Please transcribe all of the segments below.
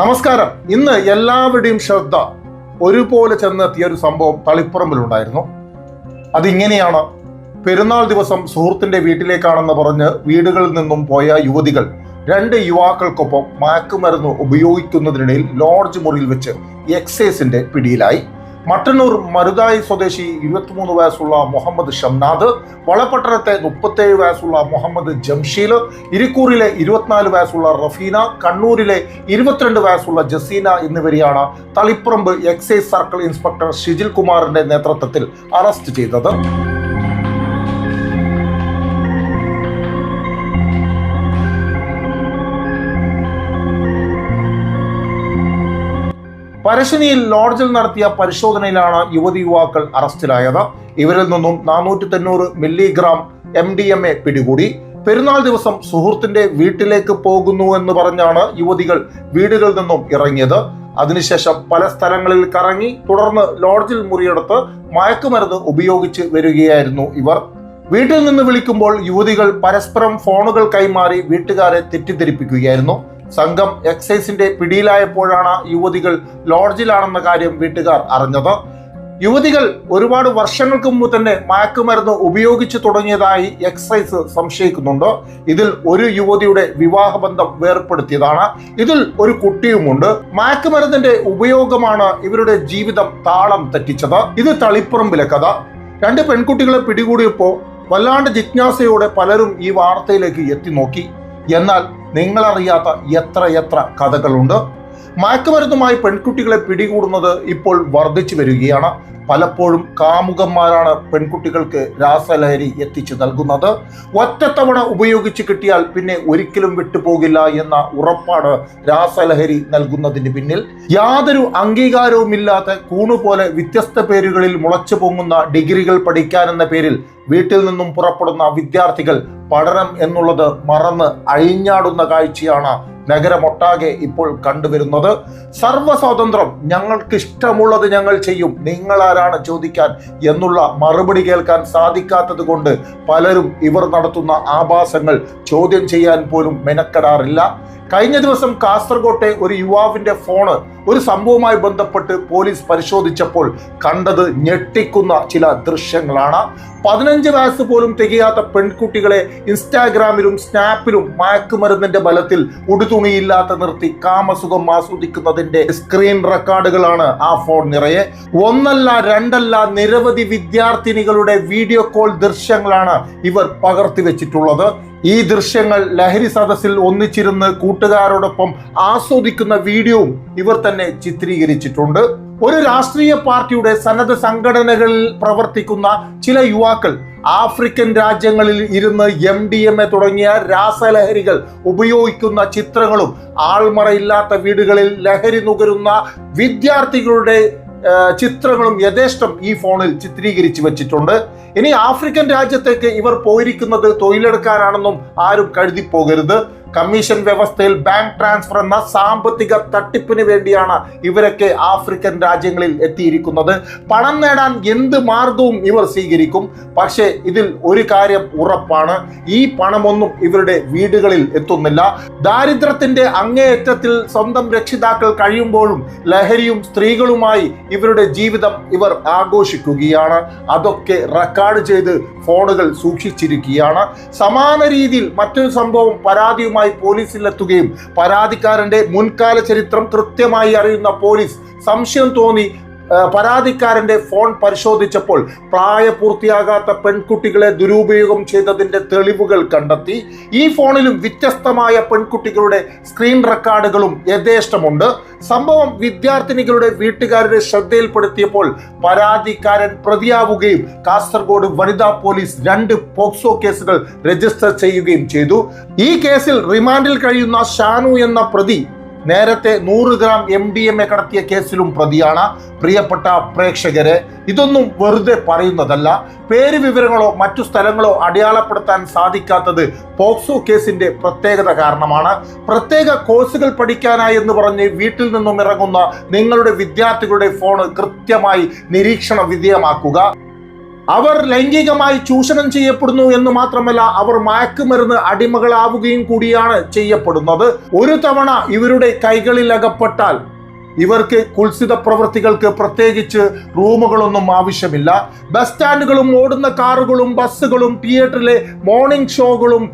നമസ്കാരം. ഇന്ന് എല്ലാവരുടെയും ശ്രദ്ധ ഒരുപോലെ ചെന്നെത്തിയ ഒരു സംഭവം തളിപ്പറമ്പിലുണ്ടായിരുന്നു. അതിങ്ങനെയാണ് പെരുന്നാൾ ദിവസം സുഹൃത്തിന്റെ വീട്ടിലേക്കാണെന്ന് പറഞ്ഞ് വീടുകളിൽ നിന്നും പോയ യുവതികൾ രണ്ട് യുവാക്കൾക്കൊപ്പം മയക്കുമരുന്ന് ഉപയോഗിക്കുന്നതിനിടയിൽ ലോഡ്ജ് മുറിയിൽ വെച്ച് എക്സൈസിന്റെ പിടിയിലായി. മട്ടന്നൂർ മരുതായി സ്വദേശി ഇരുപത്തിമൂന്ന് വയസ്സുള്ള മുഹമ്മദ് ഷംനാദ് വളപട്ടണത്തെ മുപ്പത്തേഴ് വയസ്സുള്ള മുഹമ്മദ് ജംഷീൽ ഇരിക്കൂറിലെ ഇരുപത്തിനാല് വയസ്സുള്ള റഫീന കണ്ണൂരിലെ ഇരുപത്തിരണ്ട് വയസ്സുള്ള ജസീന എന്നിവരെയാണ് Taliparamba excise circle inspector Shijil കുമാറിന്റെ നേതൃത്വത്തിൽ അറസ്റ്റ് ചെയ്തത്. പരശനിയിൽ ലോഡ്ജിൽ നടത്തിയ പരിശോധനയിലാണ് യുവതി യുവാക്കൾ അറസ്റ്റിലായത്. ഇവരിൽ നിന്നും നാനൂറ്റി തൊണ്ണൂറ് milligram M D M A പിടികൂടി. പെരുന്നാൾ ദിവസം സുഹൃത്തിന്റെ വീട്ടിലേക്ക് പോകുന്നു എന്ന് പറഞ്ഞാണ് യുവതികൾ വീടുകളിൽ നിന്നും ഇറങ്ങിയത്. അതിനുശേഷം പല സ്ഥലങ്ങളിൽ കറങ്ങി തുടർന്ന് ലോഡ്ജിൽ മുറിയെടുത്ത് മയക്കുമരുന്ന് ഉപയോഗിച്ച് വരികയായിരുന്നു ഇവർ. വീട്ടിൽ നിന്ന് വിളിക്കുമ്പോൾ യുവതികൾ പരസ്പരം ഫോണുകൾ കൈമാറി വീട്ടുകാരെ തെറ്റിദ്ധരിപ്പിക്കുകയായിരുന്നു. സംഘം എക്സൈസിന്റെ പിടിയിലായപ്പോഴാണ് യുവതികൾ ലോഡ്ജിലാണെന്ന കാര്യം വീട്ടുകാർ അറിഞ്ഞത്. യുവതികൾ ഒരുപാട് വർഷങ്ങൾക്ക് മുമ്പ് തന്നെ മയക്കുമരുന്ന് ഉപയോഗിച്ചു തുടങ്ങിയതായി എക്സൈസ് സംശയിക്കുന്നുണ്ട്. ഇതിൽ ഒരു യുവതിയുടെ വിവാഹബന്ധം വേർപ്പെടുത്തിയതാണ്. ഇതിൽ ഒരു കുട്ടിയുമുണ്ട്. മയക്കുമരുന്നിന്റെ ഉപയോഗമാണ് ഇവരുടെ ജീവിതം താളം തെറ്റിച്ചത്. ഇത് തളിപ്പറമ്പിലെ കഥ. രണ്ട് പെൺകുട്ടികളെ പിടികൂടിയപ്പോൾ വല്ലാണ്ട് ജിജ്ഞാസയോടെ പലരും ഈ വാർത്തയിലേക്ക് എത്തി നോക്കി. എന്നാൽ നിങ്ങളറിയാത്ത എത്ര എത്ര കഥകളുണ്ട് മയക്കുമരുന്നുമായി പെൺകുട്ടികളെ പിടികൂടുന്നത് ഇപ്പോൾ വർദ്ധിച്ചു വരികയാണ്. പലപ്പോഴും കാമുകന്മാരാണ് പെൺകുട്ടികൾക്ക് രാസലഹരി എത്തിച്ചു നൽകുന്നത്. ഒറ്റത്തവണ ഉപയോഗിച്ച് കിട്ടിയാൽ പിന്നെ ഒരിക്കലും വിട്ടുപോകില്ല എന്ന ഉറപ്പാണ് രാസലഹരി നൽകുന്നതിന് പിന്നിൽ. യാതൊരു അംഗീകാരവുമില്ലാത്ത കൂണുപോലെ വ്യത്യസ്ത പേരുകളിൽ മുളച്ചു പൊങ്ങുന്ന ഡിഗ്രികൾ പഠിക്കാനെന്ന പേരിൽ വീട്ടിൽ നിന്നും പുറപ്പെടുന്ന വിദ്യാർത്ഥികൾ പഠനം എന്നുള്ളത് മറന്ന് അഴിഞ്ഞാടുന്ന കാഴ്ചയാണ് നഗരമൊട്ടാകെ ഇപ്പോൾ കണ്ടുവരുന്നത്. സർവസ്വാതന്ത്ര്യം ഞങ്ങൾക്ക് ഇഷ്ടമുള്ളത് ഞങ്ങൾ ചെയ്യും. നിങ്ങൾ നിങ്ങളാരാണ് ചോദിക്കാൻ എന്നുള്ള മറുപടി കേൾക്കാൻ സാധിക്കാത്തത് കൊണ്ട് പലരും ഇവർ നടത്തുന്ന ആഭാസങ്ങൾ ചോദ്യം ചെയ്യാൻ പോലും മെനക്കെടാറില്ല. കഴിഞ്ഞ ദിവസം കാസർകോട്ടെ ഒരു യുവാവിന്റെ ഫോണ് ഒരു സംഭവവുമായി ബന്ധപ്പെട്ട് പോലീസ് പരിശോധിച്ചപ്പോൾ കണ്ടത് ഞെട്ടിക്കുന്ന ചില ദൃശ്യങ്ങളാണ്. പതിനഞ്ച് വയസ്സ് പോലും തികയാത്ത പെൺകുട്ടികളെ ഇൻസ്റ്റാഗ്രാമിലും സ്നാപ്പിലും മയക്കുമരുന്നിന്റെ ബലത്തിൽ ഉടുതുണിയില്ലാത്ത നിർത്തി കാമസുഖം ആസ്വദിക്കുന്നതിന്റെ സ്ക്രീൻ റെക്കോർഡുകളാണ് ആ ഫോൺ നിറയെ. ഒന്നല്ല രണ്ടല്ല നിരവധി വിദ്യാർത്ഥിനികളുടെ വീഡിയോ കോൾ ദൃശ്യങ്ങളാണ് ഇവർ പകർത്തി വെച്ചിട്ടുള്ളത്. ഈ ദൃശ്യങ്ങൾ ലഹരി സദസ്സിൽ ഒന്നിച്ചിരുന്ന് കൂട്ടുകാരോടൊപ്പം ആസ്വദിക്കുന്ന വീഡിയോവും ഇവർ തന്നെ ചിത്രീകരിച്ചിട്ടുണ്ട്. ഒരു രാഷ്ട്രീയ പാർട്ടിയുടെ സന്നദ്ധ സംഘടനകളിൽ പ്രവർത്തിക്കുന്ന ചില യുവാക്കൾ ആഫ്രിക്കൻ രാജ്യങ്ങളിൽ ഇരുന്ന് എം ഡി എം എ തുടങ്ങിയ രാസലഹരികൾ ഉപയോഗിക്കുന്ന ചിത്രങ്ങളും ആൾമറയില്ലാത്ത വീടുകളിൽ ലഹരി നുകരുന്ന വിദ്യാർത്ഥികളുടെ ചിത്രങ്ങളും യഥേഷ്ടം ഈ ഫോണിൽ ചിത്രീകരിച്ചു വെച്ചിട്ടുണ്ട്. ഇനി ആഫ്രിക്കൻ രാജ്യത്തേക്ക് ഇവർ പോയിരിക്കുന്നത് തൊഴിലെടുക്കാനാണെന്നും ആരും കരുതി പോകരുത് കമ്മീഷൻ വ്യവസ്ഥയിൽ ബാങ്ക് ട്രാൻസ്ഫർ എന്ന സാമ്പത്തിക തട്ടിപ്പിന് വേണ്ടിയാണ് ഇവരൊക്കെ ആഫ്രിക്കൻ രാജ്യങ്ങളിൽ എത്തിയിരിക്കുന്നത്. പണം നേടാൻ എന്ത് മാർഗവും ഇവർ സ്വീകരിക്കും. പക്ഷേ ഇതിൽ ഒരു കാര്യം ഉറപ്പാണ്. ഈ പണമൊന്നും ഇവരുടെ വീടുകളിൽ എത്തുന്നില്ല. ദാരിദ്ര്യത്തിന്റെ അങ്ങേയറ്റത്തിൽ സ്വന്തം രക്ഷിതാക്കൾ കഴിയുമ്പോഴും ലഹരിയും സ്ത്രീകളുമായി ഇവരുടെ ജീവിതം ഇവർ ആഘോഷിക്കുകയാണ്. അതൊക്കെ റെക്കോർഡ് ചെയ്ത് ഫോണുകൾ സൂക്ഷിച്ചിരിക്കുകയാണ്. സമാന രീതിയിൽ മറ്റൊരു സംഭവം പരാതിയുമായി പോലീസിലെത്തുകയും പരാതിക്കാരന്റെ മുൻകാല ചരിത്രം കൃത്യമായി അറിയുന്ന പോലീസ് സംശയം തോന്നി പരാതിക്കാരന്റെ ഫോൺ പരിശോധിച്ചപ്പോൾ പ്രായപൂർത്തിയാകാത്ത പെൺകുട്ടികളെ ദുരുപയോഗം ചെയ്തതിന്റെ തെളിവുകൾ കണ്ടെത്തി. ഈ ഫോണിലും വ്യത്യസ്തമായ പെൺകുട്ടികളുടെ സ്ക്രീൻ റെക്കോർഡുകളും യഥേഷ്ടമുണ്ട്. സംഭവം വിദ്യാർത്ഥിനികളുടെ വീട്ടുകാരുടെ ശ്രദ്ധയിൽപ്പെടുത്തിയപ്പോൾ പരാതിക്കാരൻ പ്രതിയാവുകയും കാസർഗോഡ് വനിതാ പോലീസ് രണ്ട് പോക്സോ കേസുകൾ രജിസ്റ്റർ ചെയ്യുകയും ചെയ്തു. ഈ കേസിൽ റിമാൻഡിൽ കഴിയുന്ന ഷാനു എന്ന പ്രതി നേരത്തെ നൂറ് gram M D M A കടത്തിയ കേസിലും പ്രതിയാണ്. പ്രിയപ്പെട്ട പ്രേക്ഷകരെ ഇതൊന്നും വെറുതെ പറയുന്നതല്ല. പേര് വിവരങ്ങളോ മറ്റു സ്ഥലങ്ങളോ അടയാളപ്പെടുത്താൻ സാധിക്കാത്തത് പോക്സോ കേസിന്റെ പ്രത്യേകത കാരണമാണ്. പ്രത്യേക കോഴ്സുകൾ പഠിക്കാനായി എന്ന് പറഞ്ഞ് വീട്ടിൽ നിന്നും ഇറങ്ങുന്ന നിങ്ങളുടെ വിദ്യാർത്ഥികളുടെ ഫോൺ കൃത്യമായി നിരീക്ഷണ വിധേയമാക്കുക. അവർ ലൈംഗികമായി ചൂഷണം ചെയ്യപ്പെടുന്നു എന്ന് മാത്രമല്ല അവർ മയക്കുമരുന്ന് അടിമകളാവുകയും കൂടിയാണ് ചെയ്യപ്പെടുന്നത്. ഒരു തവണ ഇവരുടെ കൈകളിൽ അകപ്പെട്ടാൽ ഇവർക്ക് കുൽസിത പ്രവൃത്തികൾക്ക് പ്രത്യേകിച്ച് റൂമുകളൊന്നും ആവശ്യമില്ല. ബസ് സ്റ്റാൻഡുകളും ഓടുന്ന കാറുകളും ബസ്സുകളും തിയേറ്ററിലെ മോർണിംഗ് ഷോകളും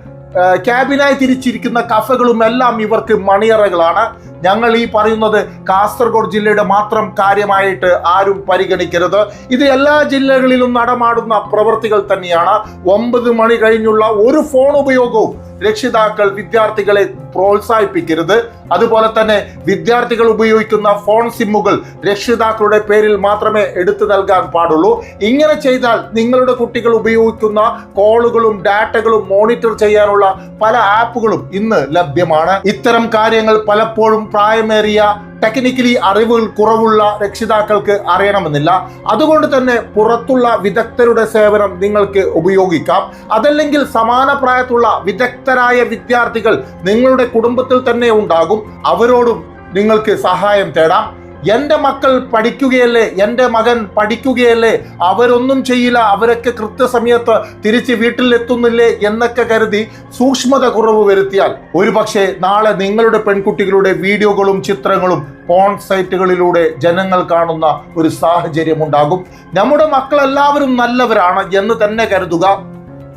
ക്യാബിനായി തിരിച്ചിരിക്കുന്ന കഫകളും എല്ലാം ഇവർക്ക് മണിയറകളാണ്. ഞങ്ങൾ ഈ പറയുന്നത് കാസർഗോഡ് ജില്ലയുടെ മാത്രം കാര്യമായിട്ട് ആരും പരിഗണിക്കരുത്. ഇത് എല്ലാ ജില്ലകളിലും നടമാടുന്ന പ്രവൃത്തികൾ തന്നെയാണ്. ഒമ്പത് മണി കഴിഞ്ഞുള്ള ഒരു ഫോൺ ഉപയോഗവും രക്ഷിതാക്കൾ വിദ്യാർത്ഥികളെ പ്രോത്സാഹിപ്പിക്കരുത്. അതുപോലെ തന്നെ വിദ്യാർത്ഥികൾ ഉപയോഗിക്കുന്ന ഫോൺ സിമ്മുകൾ രക്ഷിതാക്കളുടെ പേരിൽ മാത്രമേ എടുത്തു നൽകാൻ പാടുള്ളൂ. ഇങ്ങനെ ചെയ്താൽ നിങ്ങളുടെ കുട്ടികൾ ഉപയോഗിക്കുന്ന കോളുകളും ഡാറ്റകളും മോണിറ്റർ ചെയ്യാനുള്ള പല ആപ്പുകളും ഇന്ന് ലഭ്യമാണ്. ഇത്തരം കാര്യങ്ങൾ പലപ്പോഴും പ്രായമേറിയ ടെക്നിക്കലി അറിവുകൾ കുറവുള്ള രക്ഷിതാക്കൾക്ക് അറിയണമെന്നില്ല. അതുകൊണ്ട് തന്നെ പുറത്തുള്ള വിദഗ്ധരുടെ സേവനം നിങ്ങൾക്ക് ഉപയോഗിക്കാം. അതല്ലെങ്കിൽ സമാന പ്രായത്തുള്ള വിദഗ്ധരായ വിദ്യാർത്ഥികൾ നിങ്ങളുടെ കുടുംബത്തിൽ തന്നെ ഉണ്ടാകും. അവരോടും നിങ്ങൾക്ക് സഹായം തേടാം. എന്റെ മക്കൾ പഠിക്കുകയല്ലേ? എന്റെ മകൻ പഠിക്കുകയല്ലേ? അവരൊന്നും ചെയ്യില്ല. അവരൊക്കെ കൃത്യസമയത്ത് തിരിച്ച് വീട്ടിലെത്തുന്നില്ലേ എന്നൊക്കെ കരുതി സൂക്ഷ്മത കുറവ് വരുത്തിയാൽ ഒരുപക്ഷെ നാളെ നിങ്ങളുടെ പെൺകുട്ടികളുടെ വീഡിയോകളും ചിത്രങ്ങളും പോൺ സൈറ്റുകളിലൂടെ ജനങ്ങൾ കാണുന്ന ഒരു സാഹചര്യം ഉണ്ടാകും. നമ്മുടെ മക്കളെല്ലാവരും നല്ലവരാണ് എന്ന് തന്നെ കരുതുക.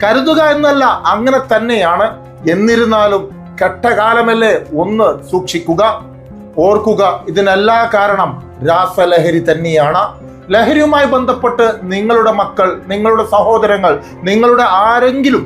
കരുതുക എന്നല്ല അങ്ങനെ തന്നെയാണ്. എന്നിരുന്നാലും കെട്ടകാലമല്ലേ ഒന്ന് സൂക്ഷിക്കുക. ഓർക്കുക ഇതിനെല്ലാ കാരണം രാസലഹരി തന്നെയാണ്. ലഹരിയുമായി ബന്ധപ്പെട്ട് നിങ്ങളുടെ മക്കൾ നിങ്ങളുടെ സഹോദരങ്ങൾ നിങ്ങളുടെ ആരെങ്കിലും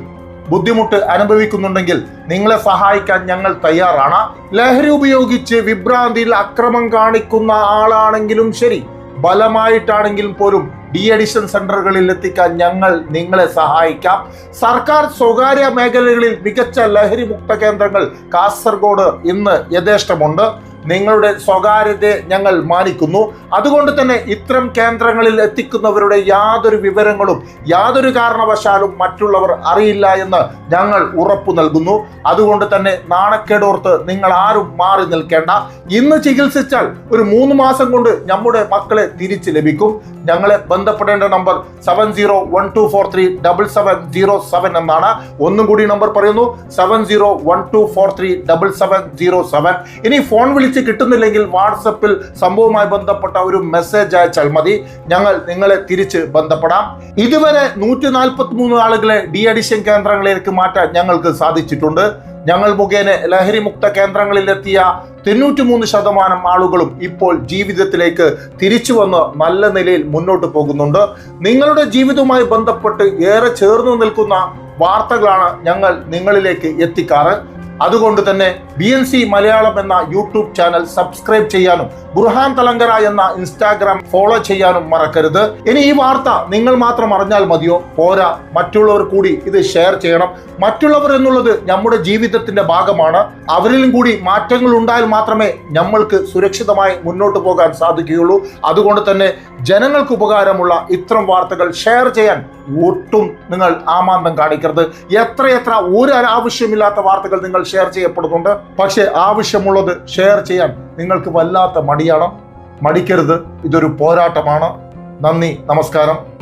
ബുദ്ധിമുട്ട് അനുഭവിക്കുന്നുണ്ടെങ്കിൽ നിങ്ങളെ സഹായിക്കാൻ ഞങ്ങൾ തയ്യാറാണ്. ലഹരി ഉപയോഗിച്ച് വിഭ്രാന്തിയിൽ അക്രമം കാണിക്കുന്ന ആളാണെങ്കിലും ശരി ബലമായിട്ടാണെങ്കിലും പോലും ഡി അഡിഷൻ സെന്ററുകളിൽ എത്തിക്കാൻ ഞങ്ങൾ നിങ്ങളെ സഹായിക്കാം. സർക്കാർ സ്വകാര്യ മേഖലകളിൽ മികച്ച ലഹരി മുക്ത കേന്ദ്രങ്ങൾ കാസർഗോഡ് ഇന്ന് യഥേഷ്ടമുണ്ട്. നിങ്ങളുടെ സ്വകാര്യതയെ ഞങ്ങൾ മാനിക്കുന്നു. അതുകൊണ്ട് തന്നെ ഇത്തരം കേന്ദ്രങ്ങളിൽ എത്തിക്കുന്നവരുടെ യാതൊരു വിവരങ്ങളും യാതൊരു കാരണവശാലും മറ്റുള്ളവർ അറിയില്ല എന്ന് ഞങ്ങൾ ഉറപ്പു നൽകുന്നു. അതുകൊണ്ട് തന്നെ നാണക്കേടോർത്ത് നിങ്ങൾ ആരും മാറി നിൽക്കേണ്ട. ഇന്ന് ചികിത്സിച്ചാൽ ഒരു മൂന്ന് മാസം കൊണ്ട് നമ്മുടെ മക്കളെ തിരിച്ചു ലഭിക്കും. ഞങ്ങളെ ബന്ധപ്പെടേണ്ട number seven zero one two four three double seven zero seven എന്നാണ്. ഒന്നും കൂടി നമ്പർ പറയുന്നു. Seven zero one two four three double seven zero seven ഇനി ഫോൺ വിളിച്ച് കിട്ടുന്നില്ലെങ്കിൽ വാട്സപ്പിൽ സംഭവവുമായി ബന്ധപ്പെട്ട ഒരു മെസ്സേജ് അയച്ചാൽ മതി. ഞങ്ങൾ നിങ്ങളെ തിരിച്ച് ബന്ധപ്പെടാം. ഇതുവരെ നൂറ്റി നാൽപ്പത്തി മൂന്ന് ആളുകളെ ഡി അഡിഷൻ കേന്ദ്രങ്ങളിലേക്ക് മാറ്റാൻ ഞങ്ങൾക്ക് സാധിച്ചിട്ടുണ്ട്. ഞങ്ങൾ മുഖേന ലഹരി മുക്ത കേന്ദ്രങ്ങളിലെത്തിയ തൊണ്ണൂറ്റിമൂന്ന് ശതമാനം ആളുകളും ഇപ്പോൾ ജീവിതത്തിലേക്ക് തിരിച്ചു വന്ന് നല്ല നിലയിൽ മുന്നോട്ട് പോകുന്നുണ്ട്. നിങ്ങളുടെ ജീവിതവുമായി ബന്ധപ്പെട്ട് ഏറെ ചേർന്ന് നിൽക്കുന്ന വാർത്തകളാണ് ഞങ്ങൾ നിങ്ങളിലേക്ക് എത്തിക്കാറ്. അതുകൊണ്ട് തന്നെ ബി എൻ സി മലയാളം എന്ന യൂട്യൂബ് ചാനൽ സബ്സ്ക്രൈബ് ചെയ്യാനും ബുർഹാൻ തലങ്കര എന്ന ഇൻസ്റ്റാഗ്രാം ഫോളോ ചെയ്യാനും മറക്കരുത്. ഇനി ഈ വാർത്ത നിങ്ങൾ മാത്രം അറിഞ്ഞാൽ മതിയോ? പോരാ മറ്റുള്ളവർ കൂടി ഇത് ഷെയർ ചെയ്യണം. മറ്റുള്ളവർ എന്നുള്ളത് നമ്മുടെ ജീവിതത്തിന്റെ ഭാഗമാണ്. അവരിലും കൂടി മാറ്റങ്ങൾ ഉണ്ടായാൽ മാത്രമേ നമ്മൾക്ക് സുരക്ഷിതമായി മുന്നോട്ട് പോകാൻ സാധിക്കുകയുള്ളൂ. അതുകൊണ്ട് തന്നെ ജനങ്ങൾക്ക് ഉപകാരമുള്ള ഇത്തരം വാർത്തകൾ ഷെയർ ചെയ്യാൻ ഒട്ടും നിങ്ങൾ ആമാന്തം കാണിക്കരുത്. എത്രയെത്ര ഒരു അനാവശ്യമില്ലാത്ത വാർത്തകൾ നിങ്ങൾ ഷെയർ ചെയ്യപ്പെടുന്നുണ്ട്. പക്ഷേ ആവശ്യമുള്ളത് ഷെയർ ചെയ്യാൻ നിങ്ങൾക്ക് വല്ലാത്ത മടിയാണ്. മടിക്കരുത്. ഇതൊരു പോരാട്ടമാണ്. നന്ദി നമസ്കാരം.